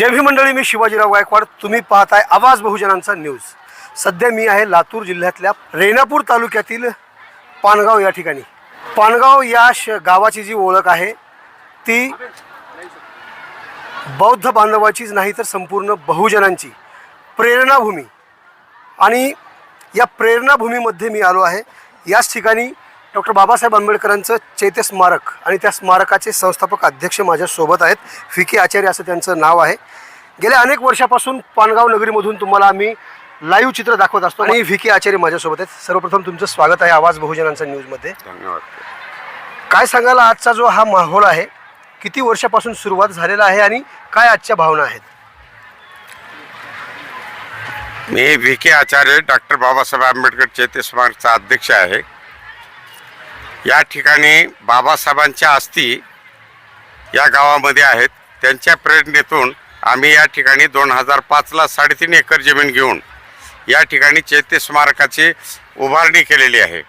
जय भीम मंडळी मी शिवाजीराव गायकवाड. तुम्ही पाहताय आवाज बहुजनांचा न्यूज. सध्या मी आहे लातूर जिल्ह्यातल्या रेणापूर तालुक्यातील पानगाव या ठिकाणी. पानगाव या श गावाची जी ओळख आहे ती बौद्ध बांधवाचीच नाही तर संपूर्ण बहुजनांची प्रेरणाभूमी. आणि या प्रेरणाभूमीमध्ये मी आलो आहे. याच ठिकाणी डॉक्टर बाबासाहेब आंबेडकरांचं चैत्य स्मारक आणि त्या स्मारकाचे संस्थापक अध्यक्ष माझ्यासोबत आहेत. फी के. आचार्य असं त्यांचं नाव आहे. गेल्या अनेक वर्षापासून पानगाव नगरीमधून तुम्हाला आम्ही लाईव्ह चित्र दाखवत असतो आणि व्ही. के. आचार्य माझ्यासोबत आहेत. सर्वप्रथम तुमचं स्वागत आहे आवाज बहुजनांचा न्यूजमध्ये. धन्यवाद. काय सांगाल आजचा जो हा माहोल आहे किती वर्षापासून सुरुवात झालेला आहे आणि काय आजच्या भावना आहेत? मी V. K. Acharya doctor Babasaheb Ambedkar Chaitya स्मारकचा अध्यक्ष आहे. या ठिकाणी बाबासाहेबांच्या अस्थी या गावामध्ये आहेत. त्यांच्या प्रेरणेतून आम्ही या ठिकाणी दोन हजार पाचला साडेतीन एकर जमीन घेऊन या ठिकाणी चैत्य स्मारकाची उभारणी केलेली आहे.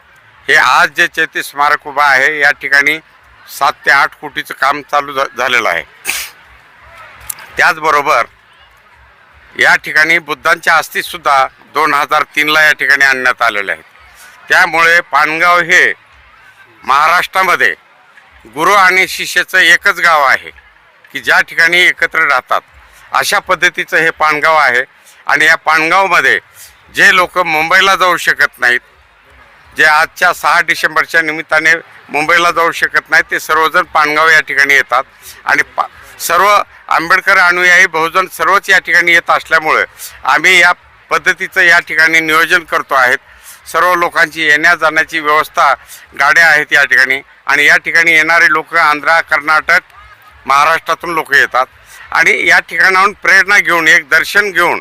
हे आज जे चैत्य स्मारक उभं आहे या ठिकाणी सात ते आठ कोटीचं काम चालू झा- झालेलं आहे. त्याचबरोबर या ठिकाणी बुद्धांच्या अस्थीसुद्धा दोन हजार तीनला या ठिकाणी आणण्यात आलेले आहेत. त्यामुळे पानगाव हे महाराष्ट्रामध्ये गुरु आणि शिष्याचं एकच गाव आहे की ज्या ठिकाणी एकत्र राहतात. अशा पद्धतीचं हे पानगाव आहे. आणि या पानगावमध्ये जे लोक मुंबईला जाऊ शकत नाहीत जे आजच्या सहा डिसेंबरच्या निमित्ताने मुंबईला जाऊ शकत नाहीत ते सर्वजण पाणगाव या ठिकाणी येतात. आणि पा सर्व आंबेडकर अनुयायी बहुजन सर्वच या ठिकाणी येत असल्यामुळे आम्ही या पद्धतीचं या ठिकाणी नियोजन करतो आहेत. सर्व लोकांची येण्या जाण्याची व्यवस्था गाड्या आहेत या ठिकाणी. आणि या ठिकाणी येणारे लोक आंध्रा कर्नाटक महाराष्ट्रातून लोक येतात. आणि या ठिकाणाहून प्रेरणा घेऊन एक दर्शन घेऊन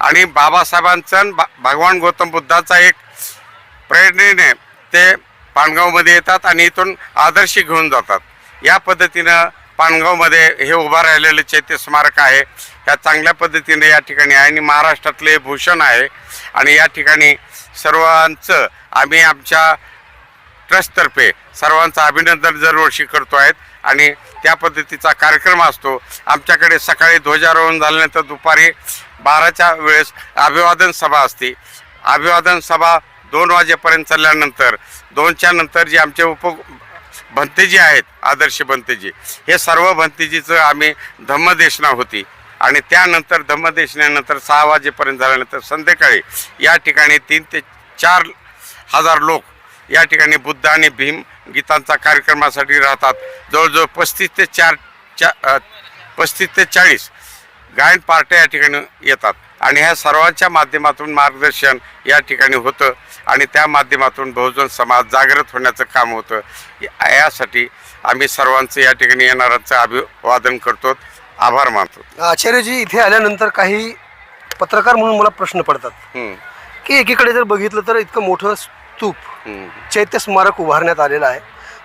आणि बाबासाहेबांचं भा भगवान गौतम बुद्धाचा एक प्रेरणेने ते पाणगावमध्ये येतात आणि इथून आदर्श घेऊन जातात. या पद्धतीनं पाणगावमध्ये हे उभं राहिलेलं चैत्य स्मारक आहे. या चांगल्या पद्धतीने या ठिकाणी आहे आणि महाराष्ट्रातले हे भूषण आहे. आणि या ठिकाणी सर्वांचं आम्ही आमच्या ट्रस्टतर्फे सर्वांचं अभिनंदन दरवर्षी करतो आहेत. आणि त्या पद्धतीचा कार्यक्रम असतो. आमच्याकडे सकाळी ध्वजारोहण झाल्यानंतर दुपारी बाराच्या वेळेस अभिवादन सभा असते. अभिवादन सभा दोन वाजेपर्यंत चालल्यानंतर दोनच्या नंतर जे आमचे उप भंतेजी आहेत आदर्श भंतेजी हे सर्व भंतेजीचं आम्ही धम्मदेशना होती. आणि त्यानंतर धम्मदेशनानंतर सहा वाजेपर्यंत झाल्यानंतर संध्याकाळी या ठिकाणी तीन ते चार हजार लोक या ठिकाणी बुद्ध आणि भीम गीतांचा कार्यक्रमासाठी राहतात. जवळजवळ पस्तीस ते चार चा पस्तीस ते चाळीस गायन पार्ट्या या ठिकाणी येतात. आणि ह्या सर्वांच्या माध्यमातून मार्गदर्शन या ठिकाणी होतं आणि त्या माध्यमातून बहुजन समाज जागृत होण्याचं काम होतं. या- यासाठी आम्ही सर्वांचं या ठिकाणी येणाऱ्यांचं अभिवादन करतो. आभार मानतो. आचार्यजी इथे आल्यानंतर काही पत्रकार म्हणून मला प्रश्न पडतात. की एकीकडे जर बघितलं तर इतकं मोठं स्तूप चैत्य स्मारक उभारण्यात आलेलं आहे.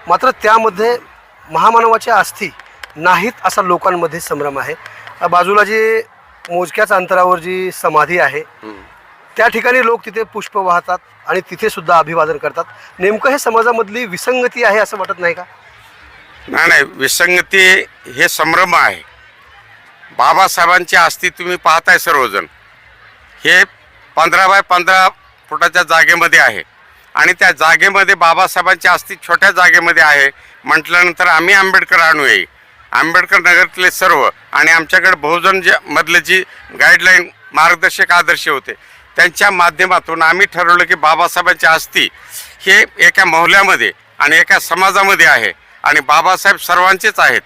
मात्र त्यामध्ये महामानवाच्या अस्थी नाहीत असा लोकांमध्ये संभ्रम आहे. बाजूला जी मोजक्याच अंतरावर जी समाधी आहे. त्या ठिकाणी लोक तिथे पुष्प वाहतात आणि तिथे सुद्धा अभिवादन करतात. नेमकं हे समाजामधली विसंगती आहे असं वाटत नाही का? नाही नाही विसंगती हे संभ्रम आहे. बाबासाहेबांची अस्थी तुम्ही पाहताय सर्वजण. हे पंधरा बाय पंधरा फुटाच्या जागेमध्ये आहे. आणि त्या जागेमध्ये बाबासाहेबांची अस्थी छोट्या जागेमध्ये आहे. म्हटल्यानंतर आम्ही आंबेडकर अनुयायी आंबेडकर नगरातले सर्व आणि आमच्याकडे बहुजन जे मधले जी गाईडलाईन मार्गदर्शक आदर्श होते त्यांच्या माध्यमातून आम्ही ठरवलं की बाबासाहेबांची अस्थी हे एका मोहल्यामध्ये आणि एका समाजामध्ये आहे. आणि बाबासाहेब सर्वांचेच आहेत.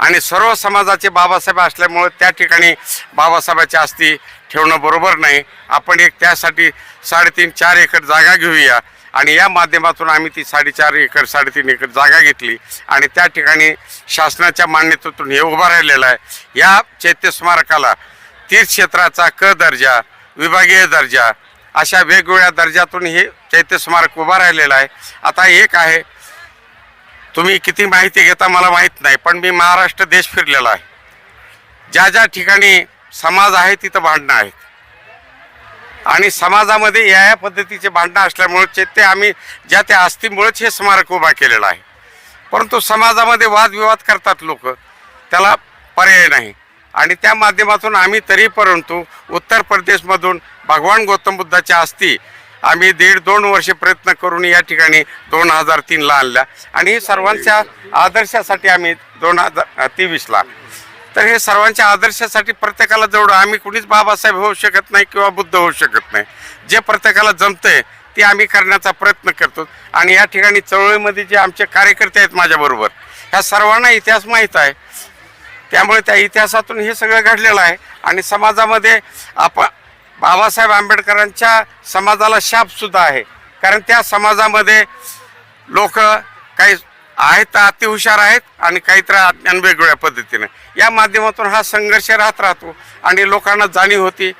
आणि सर्व समाजाचे बाबासाहेब असल्यामुळं त्या ठिकाणी बाबासाहेबाची अस्थी ठेवणं बरोबर नाही. आपण एक त्यासाठी साडेतीन चार एकर जागा घेऊया. आणि या माध्यमातून आम्ही ती साडेचार एकर साडेतीन एकर जागा घेतली. आणि त्या ठिकाणी शासनाच्या मान्यतेतून हे उभं राहिलेलं आहे. या चैत्य स्मारकाला तीर्थक्षेत्राचा क दर्जा विभागीय दर्जा अशा वेगवेगळ्या दर्जातून हे चैत्यस्मारक स्मारक उभं राहिलेलं आहे. आता एक आहे तुम्ही किती माहिती घेता मला माहीत नाही पण मी महाराष्ट्र देश फिरलेला आहे. ज्या ज्या ठिकाणी समाज आहे तिथं भांडणं आहेत. आणि समाजामध्ये या या पद्धतीचे भांडणं असल्यामुळे चे- ते आम्ही ज्या त्या आस्तीमुळेच हे स्मारक उभा केलेलं आहे. परंतु समाजामध्ये वादविवाद करतात लोक त्याला पर्याय नाही. आणि त्या माध्यमातून आम्ही तरी परंतु उत्तर प्रदेशमधून भगवान गौतम बुद्धाच्या अस्थी आम्ही दीड दोन वर्षे प्रयत्न करून या ठिकाणी दोन हजार तीनला आणल्या. आणि हे सर्वांच्या आदर्शासाठी आम्ही दोन हजार तेवीसला. तर हे सर्वांच्या आदर्शासाठी प्रत्येकाला जवळ आम्ही कुणीच बाबासाहेब होऊ शकत नाही किंवा बुद्ध होऊ शकत नाही. जे प्रत्येकाला जमतंय ते आम्ही करण्याचा प्रयत्न करतो. आणि या ठिकाणी चळवळीमध्ये जे आमचे कार्यकर्ते आहेत माझ्याबरोबर ह्या सर्वांना इतिहास माहीत आहे. त्यामुळे त्या इतिहासातून हे सगळं घडलेलं आहे. आणि समाजामध्ये आपण बाबासाहेब आंबेडकरांच्या समाजाला शापसुद्धा आहे. कारण त्या समाजामध्ये लोक काही आहेत तर अतिहुशार आहेत आणि काहीतरी अज्ञान वेगवेगळ्या पद्धतीने. या माध्यमातून हा संघर्ष राहत राहतो आणि लोकांना जाणीव होती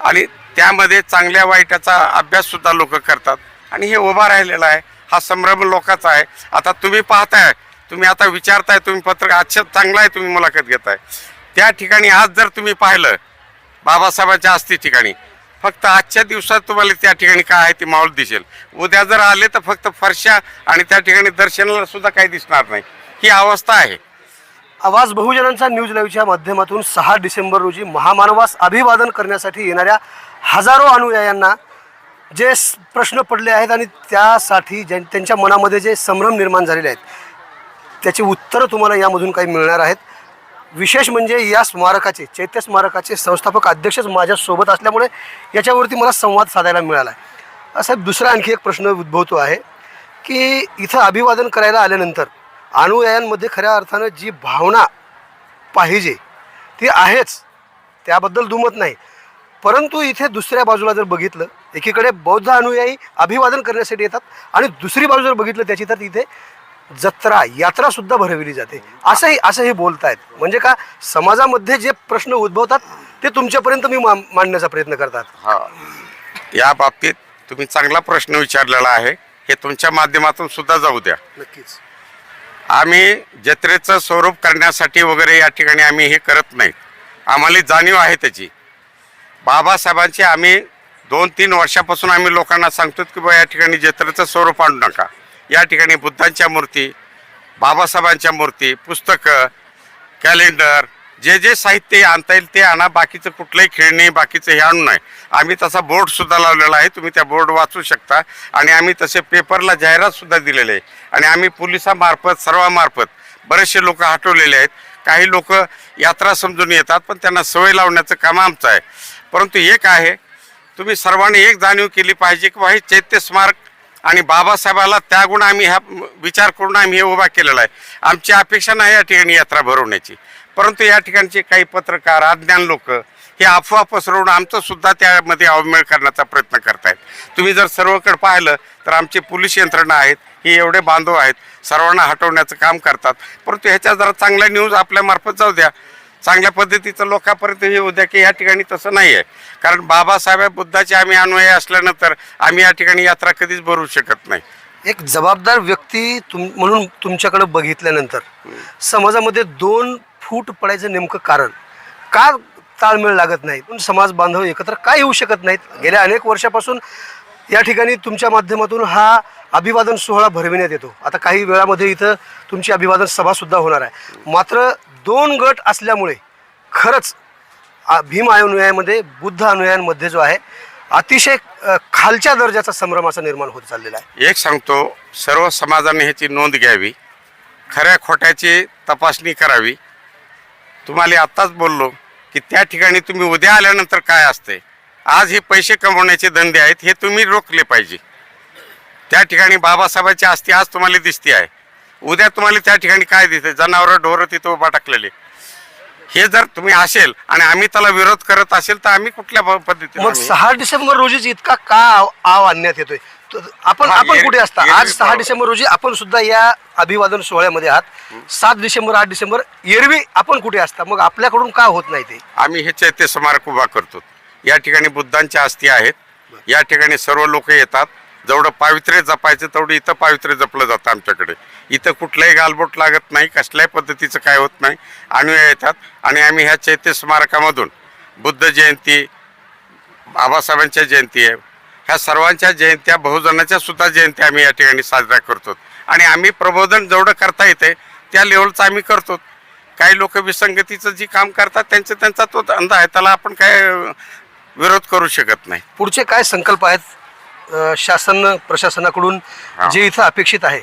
आणि त्यामध्ये चांगल्या वाईटाचा अभ्याससुद्धा लोक करतात. आणि हे उभा राहिलेला आहे. हा संभ्रम लोकांचा आहे. आता तुम्ही पाहताय तुम्ही आता विचारताय तुम्ही पत्रक अच्छा चांगला आहे तुम्ही मुलाखत घेताय. त्या ठिकाणी आज जर तुम्ही पाहिलं बाबासाहेबांच्या असते ठिकाणी. फक्त आजच्या दिवसात तुम्हाला त्या ठिकाणी काय आहे ते माहोल दिसेल. उद्या जर आले तर फक्त फरशा आणि त्या ठिकाणी दर्शनाला सुद्धा काही दिसणार नाही. ही अवस्था आहे. आवाज बहुजनांचा न्यूज लाईव्हच्या माध्यमातून सहा डिसेंबर रोजी महामानवास अभिवादन करण्यासाठी येणाऱ्या हजारो अनुयायांना जे प्रश्न पडले आहेत आणि त्यासाठी ज्यां त्यांच्या मनामध्ये जे संभ्रम निर्माण झालेले आहेत त्याची उत्तरं तुम्हाला यामधून काही मिळणार आहेत. विशेष म्हणजे या स्मारकाचे चैत्य स्मारकाचे संस्थापक अध्यक्षच माझ्यासोबत असल्यामुळे याच्यावरती मला संवाद साधायला मिळाला. आहे असा दुसरा आणखी एक प्रश्न उद्भवतो आहे की इथं अभिवादन करायला आल्यानंतर अनुयायांमध्ये खऱ्या अर्थानं जी भावना पाहिजे ती आहेच त्याबद्दल दुमत नाही. परंतु इथे दुसऱ्या बाजूला जर बघितलं एकीकडे बौद्ध अनुयायी अभिवादन करण्यासाठी येतात आणि दुसरी बाजू जर बघितलं त्याची तर तिथे जत्रा यात्रा सुद्धा भरविली जाते. असंही असंही बोलतायत. म्हणजे का समाजामध्ये जे प्रश्न उद्भवतात ते तुमच्यापर्यंत मी मा- मांडण्याचा प्रयत्न करतात. हा. या बाबतीत तुम्ही चांगला प्रश्न विचारलेला आहे. हे तुमच्या माध्यमातून सुद्धा जाऊ द्या. नक्कीच. आम्ही जत्रेचं स्वरूप करण्यासाठी वगैरे या ठिकाणी आम्ही हे करत नाहीत आम्हाला जाणीव आहे त्याची. बाबासाहेबांची आम्ही दोन तीन वर्षापासून आम्ही लोकांना सांगतो की बा या ठिकाणी जत्रेचं स्वरूप आणू नका. या ठिकाणी बुद्धांच्या मूर्ती बाबासाहेबांच्या मूर्ती पुस्तकं कॅलेंडर जे जे साहित्य आणता येईल ते आणा. बाकीचं कुठलंही खेळणी बाकीचं हे आणू नये. आम्ही तसा बोर्डसुद्धा लावलेला आहे. तुम्ही त्या बोर्ड वाचू शकता. आणि आम्ही तसे पेपरला जाहिरातसुद्धा दिलेले आहे. आणि आम्ही पोलिसामार्फत सर्वामार्फत बरेचसे लोक हटवलेले आहेत. काही लोक यात्रा समजून येतात पण त्यांना सवय लावण्याचं काम आमचं आहे. परंतु एक आहे तुम्ही सर्वांनी एक जाणीव केली पाहिजे की बा हे चैत्य स्मारक आणि बाबासाहेबाला त्या गुण आम्ही ह्या विचार करून आम्ही हे उभा केलेला आहे. आमची अपेक्षा नाही या ठिकाणी यात्रा भरवण्याची. परंतु या ठिकाणचे काही पत्रकार अज्ञान लोक हे अफवा पसरवून आमचं सुद्धा त्यामध्ये अवमेळ करण्याचा प्रयत्न करतायत. तुम्ही जर सर्वकडे पाहिलं तर आमचे पोलीस यंत्रणा आहेत हे एवढे बांधव आहेत सर्वांना हटवण्याचं काम करतात. परंतु ह्याच्या जरा चांगल्या न्यूज आपल्यामार्फत जाऊ द्या. चांगल्या पद्धतीचं लोकांपर्यंत हे उद्या की या ठिकाणी तसं नाही आहे कारण बाबासाहेब बुद्धाचे आम्ही अनुयायी असल्यानंतर आम्ही या ठिकाणी यात्रा कधीच भरू शकत नाही. एक जबाबदार व्यक्ती तुम म्हणून तुमच्याकडे बघितल्यानंतर समाजामध्ये दोन फूट पडायचं नेमकं कारण. का ताळमेळ लागत नाही? पण समाज बांधव एकत्र काय येऊ शकत नाहीत? गेल्या अनेक वर्षापासून या ठिकाणी तुमच्या माध्यमातून हा अभिवादन सोहळा भरविण्यात येतो. आता काही वेळामध्ये इथं तुमची अभिवादन सभासुद्धा होणार आहे. मात्र दोन गट असल्यामुळे खरंच भीम अनुयायामध्ये बुद्ध अनुयायांमध्ये जो आहे अतिशय खालच्या दर्जाचा संभ्रमाचा निर्माण होत चाललेला आहे. एक सांगतो सर्व समाजाने ह्याची नोंद घ्यावी खऱ्या खोट्याची तपासणी करावी. तुम्हाला आत्ताच बोललो की त्या ठिकाणी तुम्ही उद्या आल्यानंतर काय असते आज हे पैसे कमवण्याचे धंदे आहेत हे तुम्ही रोखले पाहिजे. त्या ठिकाणी बाबासाहेबांची आस्ती आज तुम्हाला दिसते आहे. उद्या तुम्हाला त्या ठिकाणी काय दिसते जनावरं ढोरं तिथं उभा टाकलेले. हे जर तुम्ही असेल आणि आम्ही त्याला विरोध करत असेल तर आम्ही कुठल्या पद्धतीने मग आम्ही- सहा डिसेंबर रोजीच इतका का आव आव आणण्यात येतोय? तो- आपण हा, आपण कुठे असता? आज सहा डिसेंबर रोजी आपण सुद्धा या अभिवादन सोहळ्यामध्ये आहात. सात डिसेंबर आठ डिसेंबर एरवी आपण कुठे असता? मग आपल्याकडून का होत नाही ते? आम्ही हे चैत्य स्मारक उभा करतो. या ठिकाणी बुद्धांच्या अस्थी आहेत. या ठिकाणी सर्व लोक येतात. जेवढं पावित्र्य जपायचं तेवढं इथं पावित्र्य जपलं जातं आमच्याकडे. इथं कुठलंही गालबोट लागत नाही कसल्याही पद्धतीचं काय होत नाही. अनुयायी येतात आणि आम्ही ह्या चैत्य स्मारकामधून बुद्ध जयंती बाबासाहेबांच्या जयंती आहे. ह्या सर्वांच्या जयंत्या बहुजनाच्या सुद्धा जयंत्या आम्ही या ठिकाणी साजऱ्या करतो. आणि आम्ही प्रबोधन जेवढं करता येते त्या लेवलचं आम्ही करतो. काही लोक विसंगतीचं जी काम करतात त्यांचा त्यांचा तो धंदा आहे त्याला आपण काय विरोध करू शकत नाही. पुढचे काय संकल्प आहेत? अ, शासन प्रशासनाकडून हा. जे इथं अपेक्षित आहे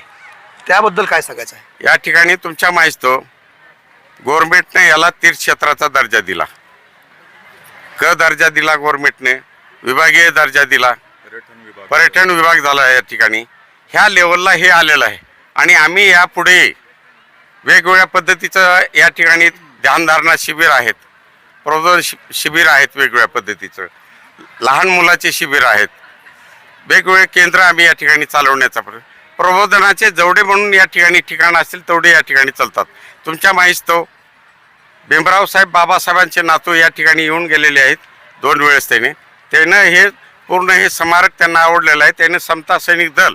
त्याबद्दल काय सांगायचं आहे? या ठिकाणी तुमच्या माहितो गव्हर्नमेंटने याला तीर्थक्षेत्राचा दर्जा दिला. क दर्जा दिला गव्हर्नमेंटने विभागीय दर्जा दिला. पर्यटन विभाग. झाला या ठिकाणी. ह्या लेवलला हे आलेलं आहे. आणि आम्ही यापुढे वेगवेगळ्या पद्धतीचं या ठिकाणी ध्यानधारणा शिबिर आहेत. प्रबोधन शि शिबिर आहेत वेगवेगळ्या पद्धतीचं. लहान मुलाचे शिबिर आहेत. वेगवेगळे केंद्र आम्ही या ठिकाणी चालवण्याचा प्रबोधनाचे जेवढे म्हणून या ठिकाणी ठिकाण असतील तेवढे या ठिकाणी चालतात. तुमच्या माहिस्तो भीमराव साहेब बाबासाहेबांचे नातू या ठिकाणी येऊन गेलेले आहेत दोन वेळेस त्याने. त्यानं हे पूर्ण हे स्मारक त्यांना आवडलेलं आहे. त्याने समता सैनिक दल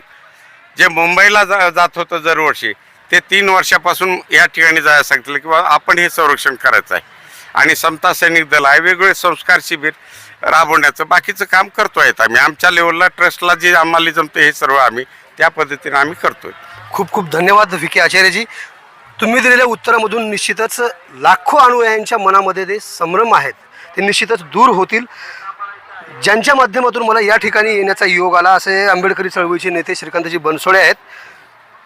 जे मुंबईला जा जात होतं दरवर्षी ते तीन वर्षापासून या ठिकाणी जायला सांगितलं किंवा आपण हे संरक्षण करायचं आहे. आणि समता सैनिक दल आहे. वेगवेगळे संस्कार शिबिर राबवण्याचं. बाकीचं काम करतो आहेत आम्ही. आमच्या लेवलला ट्रस्टला जे आम्हाला जमतं हे सर्व आम्ही त्या पद्धतीने आम्ही करतोय. खूप खूप धन्यवाद व्ही आचार्यजी. तुम्ही दिलेल्या उत्तरामधून निश्चितच लाखो अनुयायांच्या मनामध्ये ते संभ्रम आहेत ते निश्चितच दूर होतील. ज्यांच्या माध्यमातून मला या ठिकाणी येण्याचा योग आला असे आंबेडकरी चळवळीचे नेते श्रीकांतजी बनसोडे आहेत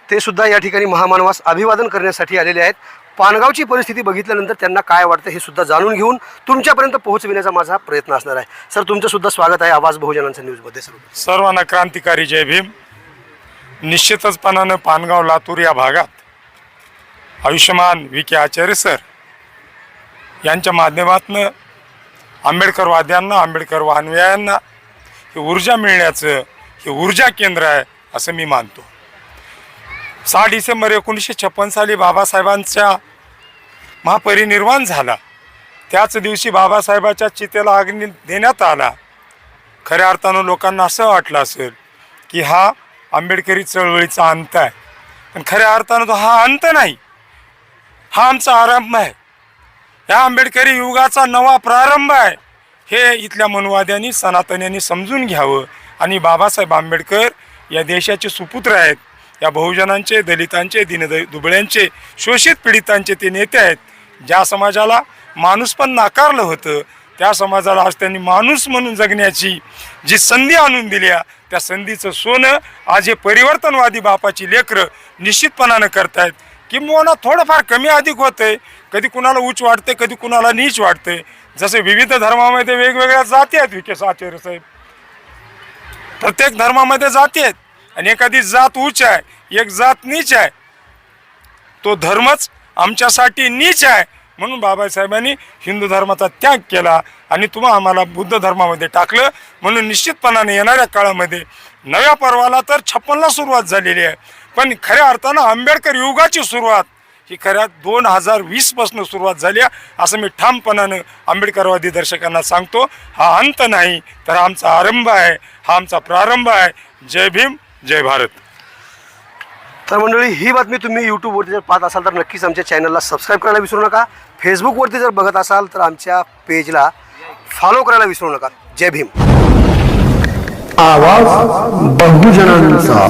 ते सुद्धा या ठिकाणी महामानवास अभिवादन करण्यासाठी आलेले आहेत. पानगावची परिस्थिती बघितल्यानंतर त्यांना काय वाटतं हे सुद्धा जाणून घेऊन तुमच्यापर्यंत पोहोचविण्याचा माझा प्रयत्न असणार आहे. सर तुमचं सुद्धा स्वागत आहे आवाज बहुजनांच्या न्यूजमध्ये सर. सर्वांना क्रांतिकारी जय भीम. निश्चितचपणानं पानगाव लातूर या भागात आयुष्यमान वी के आचार्य सर यांच्या माध्यमातून आंबेडकरवाद्यांना आंबेडकर वानव्यांना हे ऊर्जा मिळण्याचं हे ऊर्जा केंद्र आहे असं मी मानतो. सहा डिसेंबर एकोणीसशे छप्पन साली बाबासाहेबांच्या महापरिनिर्वाण झाला. त्याच दिवशी बाबासाहेबाच्या चितेला अग्नी देण्यात आला. खऱ्या अर्थानं लोकांना असं वाटलं असेल की हा आंबेडकरी चळवळीचा अंत आहे. पण खऱ्या अर्थानं तो हा अंत नाही. हा आमचा आरंभ आहे. या आंबेडकरी युगाचा नवा प्रारंभ आहे. हे इथल्या मनुवाद्यांनी सनातन्यांनी समजून घ्यावं आणि बाबासाहेब आंबेडकर या देशाचे सुपुत्र आहेत. या बहुजनांचे दलितांचे दिनद दुबळ्यांचे शोषित पीडितांचे ते नेते आहेत. ज्या समाजाला माणूस पण नाकारलं होतं त्या समाजाला आज त्यांनी माणूस म्हणून जगण्याची जी संधी आणून दिल्या त्या संधीचं सोनं आज हे परिवर्तनवादी बापाची लेकरं निश्चितपणानं करतायत. किंबहुना थोडंफार कमी अधिक होतंय. कधी कुणाला उच्च वाटते कधी कुणाला नीच वाटते जसे विविध धर्मामध्ये वेगवेगळ्या जाती आहेत विकेश आचार्य साहेब. प्रत्येक धर्मामध्ये जाती आहेत. आणि एखादी जात उच आहे एक जात नीच आहे तो धर्मच आमच्यासाठी नीच आहे. म्हणून बाबासाहेबांनी हिंदू धर्माचा त्याग केला आणि तुम्हा आम्हाला बुद्ध धर्मामध्ये टाकलं. म्हणून निश्चितपणाने येणाऱ्या काळामध्ये नव्या पर्वाला तर छप्पनला सुरुवात झालेली आहे. पण खऱ्या अर्थानं आंबेडकर युगाची सुरुवात ही खऱ्या दोन हजार वीसपासून सुरुवात झाली आहे असं मी ठामपणानं आंबेडकरवादी दर्शकांना सांगतो. हा अंत नाही तर आमचा आरंभ आहे हा आमचा प्रारंभ आहे. जय भीम. जय भारत. तर मंडळी ही बातमी तुम्ही यूट्यूबवरती जर पाहत असाल तर नक्कीच आमच्या चॅनलला सबस्क्राईब करायला विसरू नका. फेसबुकवरती जर बघत असाल तर आमच्या पेजला फॉलो करायला विसरू नका. जय भीम. आवाज बहुजनांचा.